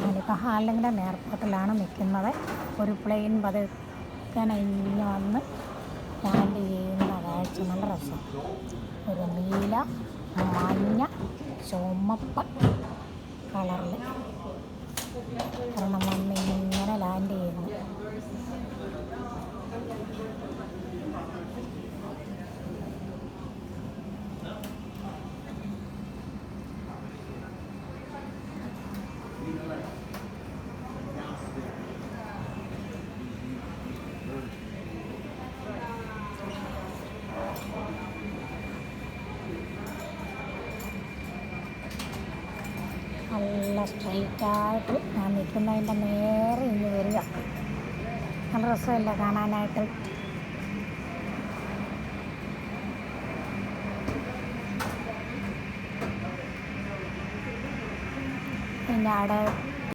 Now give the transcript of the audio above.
ഞാനിപ്പോൾ ഹാർലിംഗഡൻ എയർപോർട്ടിലാണ് നിൽക്കുന്നത്. ഒരു പ്ലെയിൻ പതുക്കനെ ഇങ്ങനെ വന്ന് ലാൻഡ് ചെയ്യുന്ന കാഴ്ച. നല്ല രസം. ഒരു നീല മഞ്ഞ ചുമപ്പ് കളറിൽ കാരണം വന്ന് ഇങ്ങനെ ലാൻഡ് ചെയ്യുന്നു നല്ല സ്ട്രൈറ്റായിട്ട് ഞാൻ നിൽക്കുന്നതിന്റെ നേരെ ഇന്ന് വരിക. നല്ല രസമല്ല കാണാനായിട്ട്? പിന്നെ അവിടെ